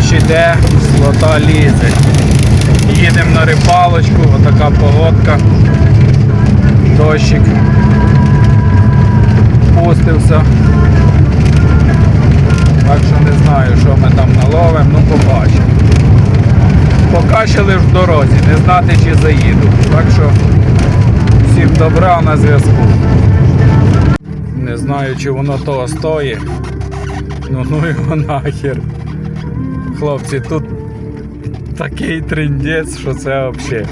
Дощ іде, слота лізе. Їдемо на рибалочку, отака погодка. Дощик пустився. Так що не знаю, що ми там наловимо, ну побачимо. Лиш в дорозі, не знати чи заїду. Так що всім добра на зв'язку. Не знаю, чи воно того стоїть. Ну ну його нахер. Хлопці, тут такий трендець, що це взагалі.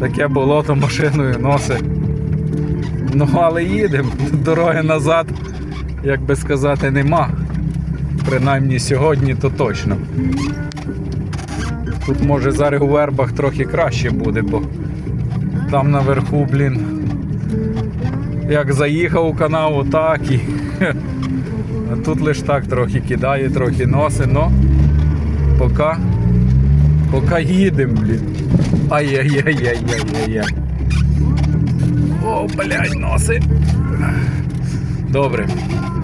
Таке болото машиною носить. Ну, але їдемо. Дороги назад, як би сказати, нема. Принаймні сьогодні то точно. Тут може зараз у вербах трохи краще буде, бо там наверху, блін, як заїхав у канаву, так і. Тут лише так трохи кидає, трохи носить, но поки, поки їдемо, блін. Ай-яй-яй-яй-яй-яй. О, блядь, носи. Добре.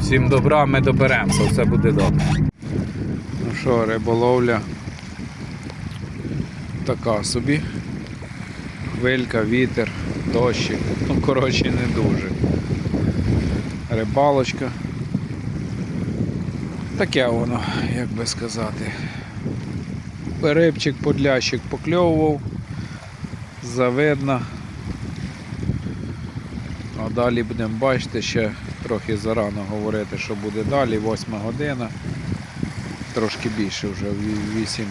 Всім добра, ми доберемося, все буде добре. Ну що, риболовля така собі. Хвилька, вітер, дощик. Ну, коротше, не дуже. Рибалочка. Таке воно, як би сказати. Рибчик, подлящик покльовував, завидно. А далі будемо бачити, ще трохи зарано говорити, що буде далі, 8 година. Трошки більше вже 8.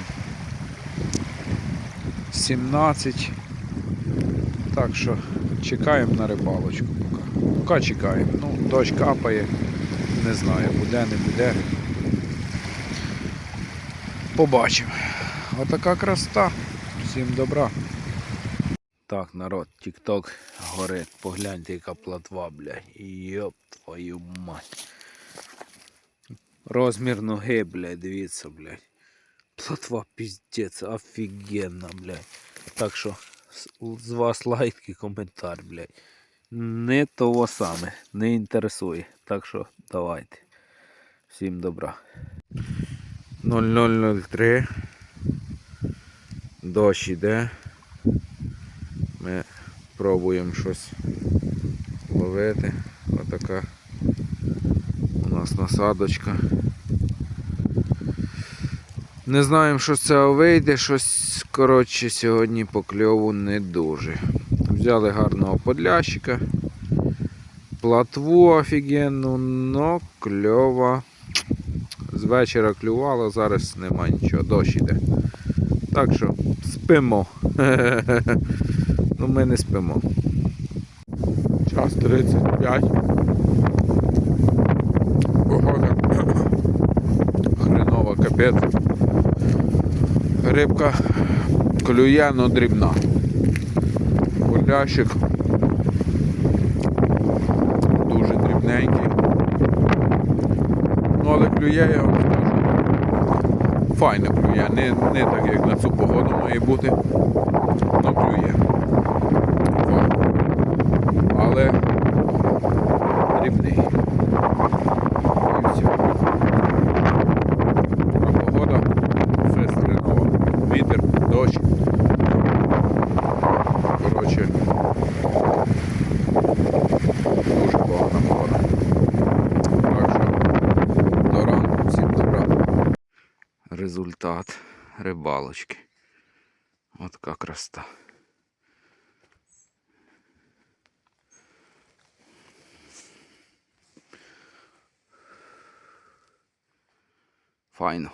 17. Так що чекаємо на рибалочку поки. Поки чекаємо. Ну, дощ капає. Не знаю, буде, не буде. Побачимо. Отака красота. Всім добра. Так, народ, тік-ток горить. Погляньте, яка платва, блядь. Йоп твою мать. Розмір ноги, блядь, дивіться, блядь. Платва піздець, офігенна, блядь. Так що з вас лайк і коментар, блядь. Не того саме, не інтересує. Так що давайте. Всім добра. 0003. Дощ іде. Ми пробуємо щось ловити. Отака у нас насадочка. Не знаємо, що з цього вийде, щось коротше сьогодні по кльову не дуже. Взяли гарного подлящика, платву офігенну, но кльова. З вечора клювало, зараз нема нічого, дощ іде. Так що спимо. Ну ми не спимо. Час 35. Погода. Хренова капець. Рибка клює, но дрібна. Полящик дуже дрібненький. Але клює, я вам скажу. Файно клює, не, не так як на цю погоду має бути. Ну клює. Але дрібний. І все. А погода все стрінова. Вітер, дощ. Коротше. Дуже погана погода. Так що до ранку всім добра. Результат рибалочки. От така красота. Файно.